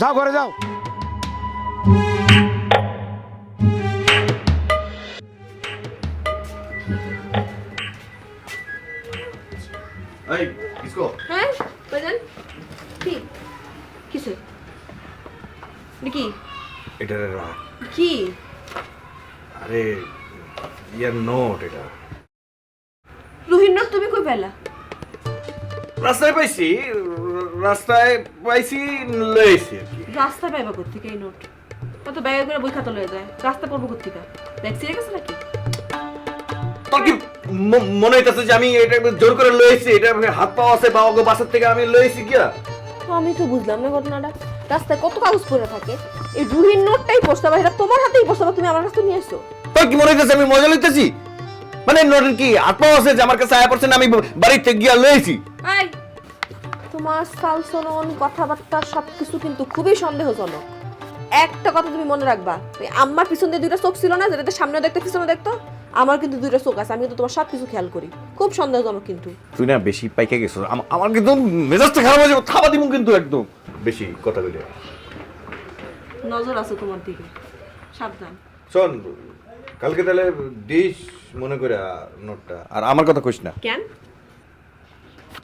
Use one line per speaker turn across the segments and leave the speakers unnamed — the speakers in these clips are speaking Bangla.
যাও ঘরে যাও।
এই
হ্যাঁ কি? কিসে? কি?
এটা
কি?
আরে ইয়ার নোট এটা।
রোহিণী তুমি কই পেলা?
রাস্তায় পাইছি রাস্তায় পাইছি লইছি আর কি।
রাস্তা পাইবা কোথেকে এই নোট? কত ব্যাগে করে বই খাতা লয়ে যায়। রাস্তা পড়ব কোথেকে ব্যাগ ছিঁড়ে গেছে নাকি?
তোর কি মনে হইতাছে যে আমি এটা জোর করে লইছি এটা হাত পাও আছে বা ওগো বাসার থেকে আমি লইছি কিয়া
আমি তো বুঝলাম না ঘটনাটা। রাস্তায় কত কাগজ পড়ে থাকে? এই রুহির নোটটাই পোস্টাবা এটা তোমার হাতেই পোস্টাবা তুমি আমার কাছে নিয়ে এসো
তোর কি মনে হইতাছে আমি মজা লইতেছি? মানে নোটের কি হাত পাও আছে যে আমার কাছে আয়া পড়ছে না আমি বাড়িতে গিয়া লইছি?
এই তোমার সালসলন কথাবার্তা সবকিছু কিন্তু খুবই সন্দেহজনক। একটা কথা তুমি মনে রাখবা ওই আম্মার পিছন দিয়ে দুইটা চোখ ছিল না যেটাতে সামনে দেখতে পিছনে দেখতো আমার কিন্তু দুইটা চোখ আছে আমি কিন্তু তোমার সব কিছু খেয়াল করি। খুব সন্দেহজনক কিন্তু।
তুই না বেশি পাইকে আম- আমার কিন্তু মেজাজটা খারাপ হয়ে যাবে থাবা দিব কিন্তু একদম। বেশি কথা কইলে
নজর আছে তোমার দিকে সাবধান।
শোন কালকে তাহলে দিস মনে করে নোটটা। আর আমার কথা কইস না।
কেন?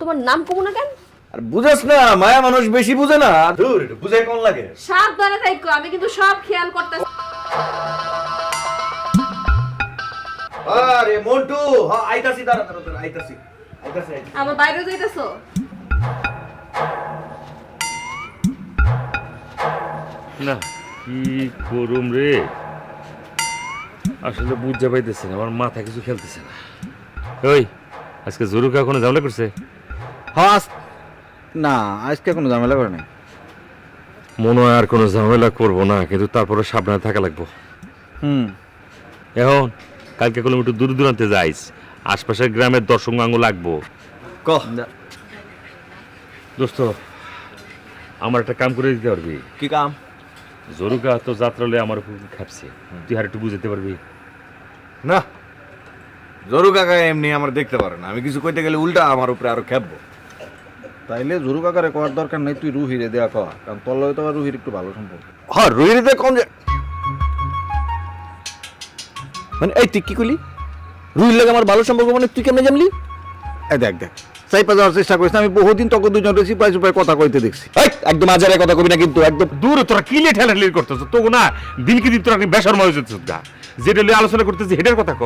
তোমার নাম কমু না কেন?
আর বুঝাস না মায়া মানুষ বেশি বুঝে না। ধুর বুঝে কোন লাগে?
সাবধানে থাকো আমি কিন্তু সব খেয়াল করতে
আরে মন্টু হ্যাঁ আইতাছি দাঁড়া দাঁড়া দাঁড়া আইতাছি আইতাছি।
আবার বাইরে যাইতেছো?
না কি করুম রে? আসলে বুঝতে পাইতেছে না আমার মাথা কিছু খেলতেছে না। ওই আজকে জরুকা কোনো ঝামেলা করছে?
হ্যাঁ না আজকে কোনো ঝামেলা করে নাই।
মনে হয় আর কোনো ঝামেলা করব না কিন্তু তারপরে সাবধানে থাকা লাগবো।
হুম।
এখন কালকে কোনো একটু দূর দূরান্তে যাইস আশপাশের গ্রামের দর্শক আঙ্গ লাগবো।
ক?
দোস্ত আমার একটা কাম করে দিতে পারবি?
কি কাম?
জরুকা তো যাত্রালে আমার উপর খাপছে। তুই আর একটু বুঝতে পারবি?
না। জরু কাকা এমনি আমার দেখতে পারে না। আমি কিছু কইতে গেলে উল্টা আমার উপরে আরও খেপবো।
তাইলে জরু কাকারে করার দরকার নেই তুই রুহিরে দেয়া কয়া কারণ তোর লগে তো রুহির একটু ভালো সম্পর্ক।
হ্যাঁ রুহিরিতে কম যে মানে এই তুই কি করলি রুহির লাগে আমার ভালো সম্পর্ক মানে তুই কেমনে জানলি?
এই দেখ দেখ চাইপা যাওয়ার চেষ্টা করিস আমি বহুদিন তোকে দুজন রেসি প্রায় প্রায় কথা কইতে দেখছি।
এই, একদম আজারে কথা কবি না কিন্তু একদম
দূর তোরা কি লে ঠেলাঠেলি করতেছ? তো না দিনকে দিন তোরা বেসর হচ্ছে গা। যেটা লিয়ে আলোচনা করতেছি হেটার কথা ক।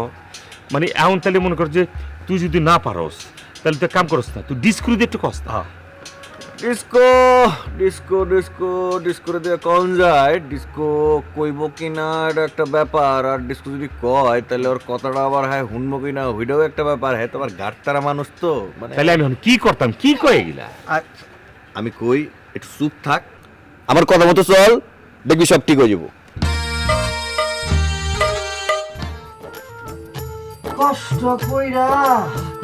মানে এমন তাহলে মনে কর যে তুই যদি না পারস তাহলে তুই কাম করস না তুই ডিসক্রু দিয়ে একটু কস না
ডিস্কো ডিস্কো ডিস্কো ডিস্কো দিয়ে কম যায়। ডিস্কো কইব কিনা এটা একটা ব্যাপার আর ডিস্কো যদি কয় তাহলে ওর কথাটা আবার হ্যাঁ শুনব কিনা ওইটাও একটা ব্যাপার। হ্যাঁ তোমার গাড়তারা মানুষ তো মানে
তাহলে আমি এখন কি করতাম কি কয়ে গেলা?
আমি কই একটু চুপ থাক। আমার কথা মতো চল দেখবি সব ঠিক হয়ে যাব।
কষ্ট কইরা।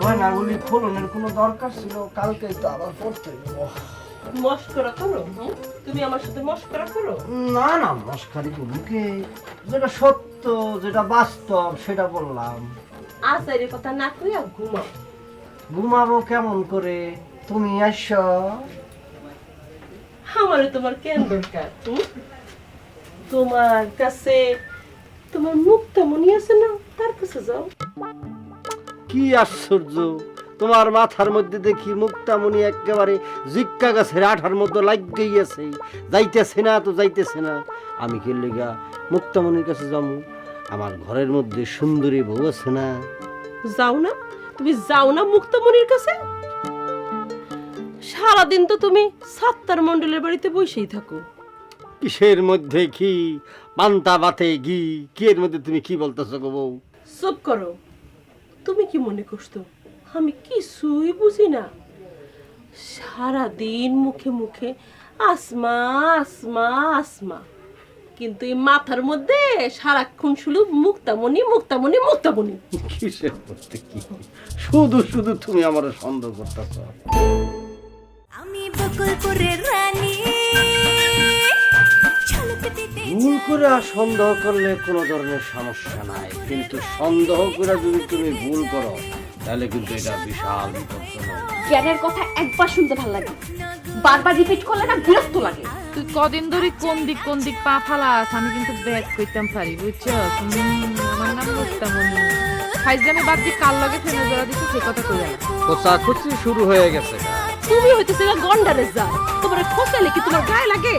গয়নাগুলি খোলনের কোনো দরকার ছিল? কালকে তো আবার পড়তে হইব।
মস্করা করো তুমি আমার সাথে মস্করা করো?
না না মস্কারি যেটা সত্য যেটা বাস্তব সেটা বললাম।
আচারের কথা না কইয়া ঘুমাও।
ঘুমাবো কেমন করে? তুমি আস
আমারে তোমার কেন দরকার? তোমার কাছে তোমার মুখ তেমনই আছে না? তার কাছে যাও।
কি আশ্চর্য? তোমার মাথার মধ্যে দেখি মুক্তামণি একেবারে জিক্কা গাছের আঠার মধ্যে লাগতেই আছে যাইতেছে না তো যাইতেছে না। আমি কি লেগা মুক্তামণির কাছে যাব? আমার ঘরের মধ্যে সুন্দরী বউ আছে না?
যাও না? তুমি যাও না মুক্তামণির কাছে? সারাদিন তো তুমি সাত্তার মন্ডলের বাড়িতে বসেই থাকো।
কিসের মধ্যে কি? পান্তা বাতে ঘি? কি এর মধ্যে তুমি কি বলতেছো গো বউ?
চুপ করো। তুমি কি মনে করছ? আমি কিছুই বুঝি না। সারাদিন মুখে মুখে আসমা আসমা আসমা। কিন্তু এই মাথার মধ্যে সারাক্ষণ শুধু মুক্তামণি মুক্তামণি মুক্তামণি।
কিসের মধ্যে কি? শুধু শুধু তুমি আমার সন্দেহ করতেছ।
আমি বকুলপুরের
ভুল করে আর সন্দেহ করলে কোনো ধরনের সমস্যা নাই। কিন্তু সন্দেহ করে যদি তুমি ভুল করো তাহলে কিন্তু এটা বিশাল বিপজ্জনক।
জ্ঞানের কথা একবার শুনতে ভালো লাগে। বারবার রিপিট করলে না বিরক্ত লাগে।
তুই কদিন ধরে কোন দিক কোন দিক পা ফালাস? আমি কিন্তু ব্যাগ করতাম পারি বুঝছ? আমার নাম ফাইজলামি বাদ দিয়ে কাল লগে ফেলে জোড়া সে কথা কই আর
কোচাকুচি শুরু হয়ে গেছে
তুমি হইতেছে গন্ডারে যা তোমার কি তোমার গায়ে লাগে?